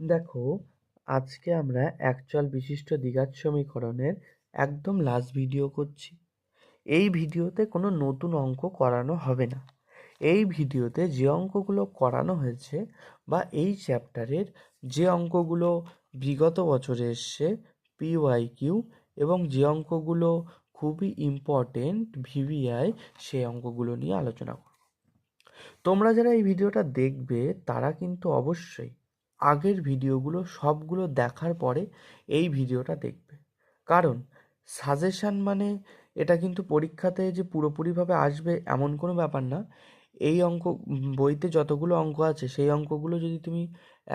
দেখো, আজকে আমরা একচল বিশিষ্ট দ্বিঘাত সমীকরণের একদম লাস্ট ভিডিও করছি। এই ভিডিওতে কোনো নতুন অঙ্ক করানো হবে না। এই ভিডিওতে যে অঙ্কগুলো করানো হয়েছে বা এই চ্যাপ্টারের যে অঙ্কগুলো বিগত বছরে এসছে পিওয়াই কিউ এবং যে অঙ্কগুলো খুবই ইম্পর্টেন্ট ভিভিআই সেই অঙ্কগুলো নিয়ে আলোচনা করব। তোমরা যারা এই ভিডিওটা দেখবে, তারা কিন্তু অবশ্যই আগের ভিডিওগুলো সবগুলো দেখার পরে এই ভিডিওটা দেখবে। কারণ সাজেশান মানে এটা কিন্তু পরীক্ষাতে যে পুরোপুরিভাবে আসবে এমন কোনো ব্যাপার না। এই অঙ্ক, বইতে যতগুলো অঙ্ক আছে সেই অঙ্কগুলো যদি তুমি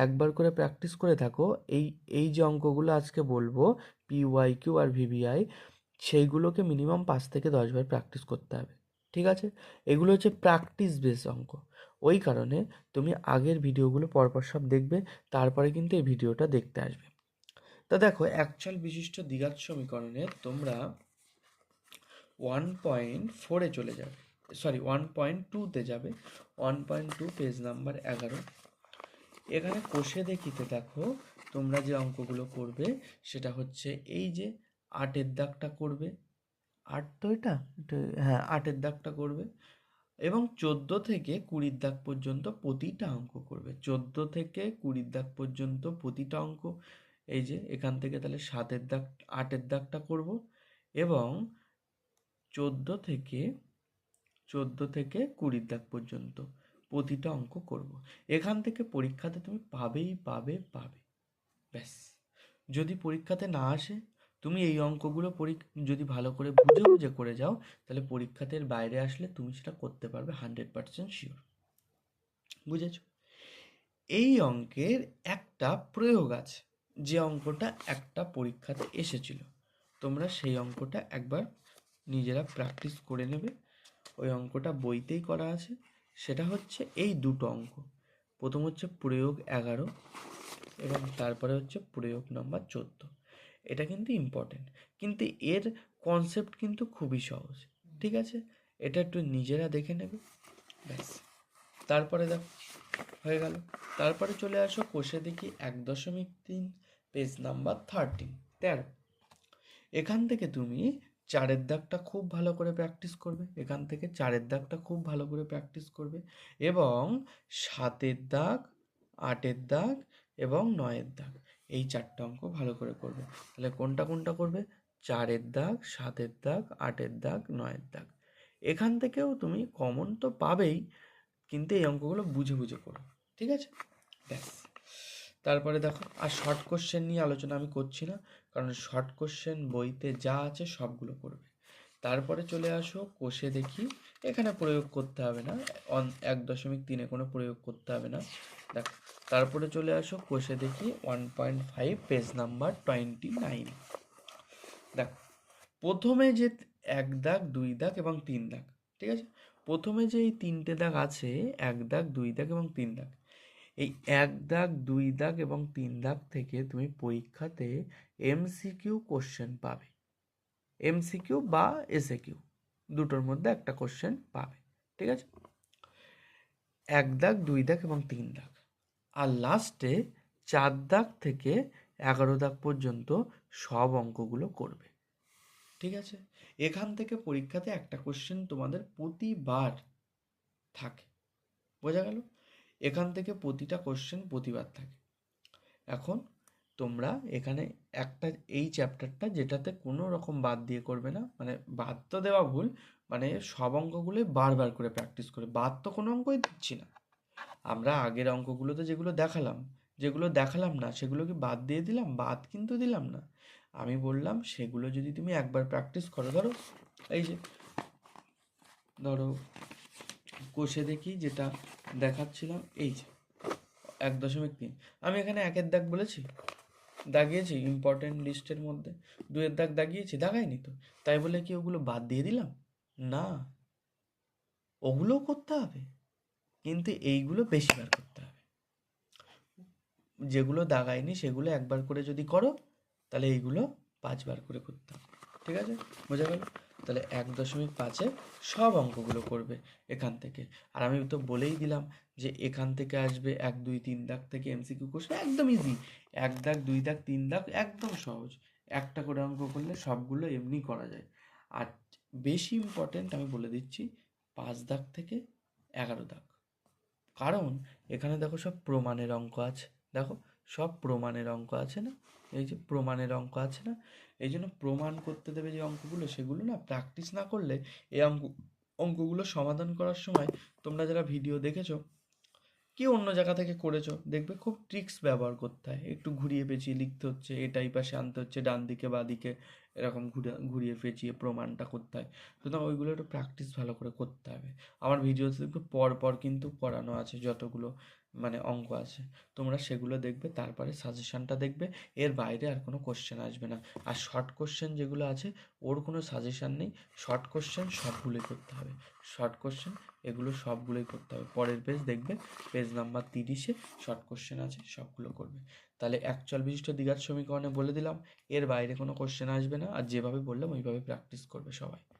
একবার করে প্র্যাকটিস করে থাকো, এই এই যে অঙ্কগুলো আজকে বলব পি ওয়াই কিউ আর ভিভিআই সেইগুলোকে মিনিমাম পাঁচ থেকে দশবার প্র্যাকটিস করতে হবে। ঠিক আছে? এগুলো হচ্ছে প্র্যাকটিস বেস অঙ্ক। ওই কারণে তুমি আগের ভিডিওগুলো পরপর সব দেখবে, তারপরে কিন্তু এই ভিডিওটা দেখতে আসবে। তা দেখো অ্যাকচুয়াল বিশিষ্ট দ্বিঘাত সমীকরণে তোমরা ওয়ান পয়েন্ট ফোরে চলে যাবে সরি ওয়ান পয়েন্ট টুতে যাবে one point two page number এগারো। এখানে কোষে দেখিতে দেখো, তোমরা যে অঙ্কগুলো করবে, সেটা হচ্ছে এই যে আটের দাগটা করবে। আট তো এটা হ্যাঁ আটের দাগটা করবে। এবং চোদ্দ থেকে কুড়ির দাগ পর্যন্ত প্রতিটা অঙ্ক করবে। চোদ্দ থেকে কুড়ির দাগ পর্যন্ত প্রতিটা অঙ্ক। এই যে, এখান থেকে তাহলে সাতের দাগ, আটের দাগটা করব এবং চোদ্দ থেকে চোদ্দ থেকে কুড়ির দাগ পর্যন্ত প্রতিটা অঙ্ক করব। এখান থেকে পরীক্ষাতে তুমি পাবেই, পাবে পাবে। ব্যাস। যদি পরীক্ষাতে না আসে তুমি এই অঙ্কগুলো যদি ভালো করে বুঝে বুঝে করে যাও, তাহলে পরীক্ষাতে বাইরে আসলে তুমি সেটা করতে পারবে হান্ড্রেড পার্সেন্ট শিওর। বুঝেছ? এই অঙ্কের একটা প্রয়োগ আছে। যে অঙ্কটা একটা পরীক্ষাতে এসেছিল। তোমরা সেই অঙ্কটা একবার নিজেরা প্র্যাকটিস করে নেবে। ওই অঙ্কটা বইতেই করা আছে। সেটা হচ্ছে এই দুটো অঙ্ক। প্রথম হচ্ছে প্রয়োগ এগারো এবং তারপরে হচ্ছে প্রয়োগ নম্বর চোদ্দ। এটা কিন্তু ইম্পর্টেন্ট কিন্তু এর কনসেপ্ট কিন্তু খুবই সহজ, ঠিক আছে? এটা একটু নিজেরা দেখে নেবে, ব্যাস। তারপরে দেখো, হয়ে গেল। তারপরে চলে আসো কোষে দেখি এক দশমিক তিন পেজ নাম্বার থার্টিন তেরো। এখান থেকে তুমি চারের দাগটা খুব ভালো করে প্র্যাকটিস করবে। এখান থেকে চারের দাগটা খুব ভালো করে প্র্যাকটিস করবে। এবং সাতের দাগ, আটের দাগ এবং নয়ের দাগ। এই চারটে অঙ্ক ভালো করে করবে। তাহলে কোনটা কোনটা করবে? চারের দাগ, সাতের দাগ, আটের দাগ, নয়ের দাগ। এখান থেকেও তুমি কমন তো পাবেই, কিন্তু এই অঙ্কগুলো বুঝে বুঝে করো, ঠিক আছে? ব্যাস। তারপরে দেখো, আর শর্ট কোশ্চেন নিয়ে আলোচনা আমি করছি না, কারণ শর্ট কোশ্চেন বইতে যা আছে সবগুলো করবে। তারপরে চলে আসো, কোষে দেখি। এখানে প্রয়োগ করতে হবে না। অন, এক দশমিক তিনে কোনো প্রয়োগ করতে হবে না। দেখো, তারপরে চলে আসো, কোষে দেখি one point five page number twenty nine দেখ, প্রথমে যে এক দাগ, দুই দাগ এবং তিন দাগ, ঠিক আছে? প্রথমে যে এই তিনটে দাগ আছে, এক দাগ, দুই দাগ এবং তিন দাগ, এই এক দাগ, দুই দাগ এবং তিন দাগ থেকে তুমি পরীক্ষাতে এমসিকিউ কোশ্চেন পাবে। এমসিকিউ বা এসএ কিউ দুটোর মধ্যে একটা কোশ্চেন পাবে, ঠিক আছে? এক দাগ, দুই দাগ এবং তিন দাগ। আর লাস্টে চার দাগ থেকে এগারো দাগ পর্যন্ত সব অঙ্কগুলো করবে, ঠিক আছে? এখান থেকে পরীক্ষাতে একটা কোশ্চেন তোমাদের প্রতিবার থাকে, বোঝা গেল? এখান থেকে প্রতিটা কোশ্চেন প্রতিবার থাকে। এখন তোমরা এখানে একটা এই চ্যাপ্টারটা যেটাতে কোনো রকম বাদ দিয়ে করবে না। মানে বাদ তো দেওয়া ভুল মানে সব অঙ্কগুলোই বারবার করে প্র্যাকটিস করে। বাদ তো কোনো অঙ্কই দিচ্ছি না। আমরা আগের অঙ্কগুলোতে যেগুলো দেখালাম যেগুলো দেখালাম না সেগুলো কি বাদ দিয়ে দিলাম, বাদ কিন্তু দিলাম না। আমি বললাম, সেগুলো যদি তুমি একবার প্র্যাকটিস করো, ধরো এই যে, ধরো কোষে দেখি যেটা দেখাচ্ছিলাম, এই যে, এক দশমিক তিন। আমি এখানে একের দাগ বলেছি? দাগিয়েছি ইম্পর্টেন্ট লিস্টের মধ্যে। দুয়ের দাগ দাগিয়েছি, দাগাইনি তো। তাই বলে কি ওগুলো বাদ দিয়ে দিলাম? না। ওগুলোও করতে হবে। কিন্তু এইগুলো বেশিবার করতে হবে। যেগুলো দাগাইনি, সেগুলো একবার করে যদি করো, তাহলে এইগুলো পাঁচবার করে করতে হবে। ঠিক আছে? বোঝা গেল? তাহলে এক দশমিক পাঁচে সব অঙ্কগুলো করবে এখান থেকে। আর আমি তো বলেই দিলাম যে এখান থেকে আসবে এক, দুই, তিন দাগ থেকে এমসিকিউ কোশ্চেন একদম ইজি এক দাগ, দুই দাগ, তিন দাগ, একদম সহজ। একটা করে অঙ্ক করলে সবগুলো এমনি করা যায়। আর বেশি ইম্পর্টেন্ট আমি বলে দিচ্ছি, পাঁচ দাগ থেকে এগারো দাগ। কারণ এখানে দেখো সব প্রমাণের অঙ্ক আছে। দেখো, সব প্রমাণের অঙ্ক আছে না? এই যে প্রমাণের অঙ্ক আছে না? এই জন্য প্রমাণ করতে দেবে যে অঙ্কগুলো, সেগুলো না প্র্যাকটিস না করলে এই অঙ্ক, অঙ্কগুলো সমাধান করার সময় তোমরা যারা ভিডিও দেখেছ কি অন্য জায়গা থেকে করেছ? দেখবে খুব ট্রিক্স ব্যবহার করতে হয়। একটু ঘুরিয়ে পেঁচিয়ে লিখতে হচ্ছে এটাই পাশে আনতে হচ্ছে, ডান দিকে, বা দিকে এরকম ঘুরে, ঘুরিয়ে পেঁচিয়ে প্রমাণটা করতে হয়। সুতরাং ওইগুলো একটু প্র্যাকটিস ভালো করে করতে হবে। আমার ভিডিওতে দেখবে পর পর কিন্তু করানো আছে যতগুলো মানে অঙ্ক আছে। তোমরা সেগুলো দেখবে, তারপরে সাজেশানটা দেখবে, এর বাইরে আর কোনো কোশ্চেন আসবে না। আর শর্ট কোশ্চেন যেগুলো আছে, ওর কোনো সাজেশান নেই। শর্ট কোশ্চেন সবগুলোই করতে হবে। শর্ট কোশ্চেন এগুলো সবগুলোই করতে হবে। পরের পেজ দেখবে পেজ নাম্বার তিরিশে শর্ট কোশ্চেন আছে, সবগুলো করবে। তাহলে অ্যাকচুয়াল বিশিষ্ট দ্বিঘাত সমীকরণে বলে দিলাম, এর বাইরে কোনো কোশ্চেন আসবে না। আর যেভাবে বললাম, ওইভাবে প্র্যাকটিস করবে সবাই।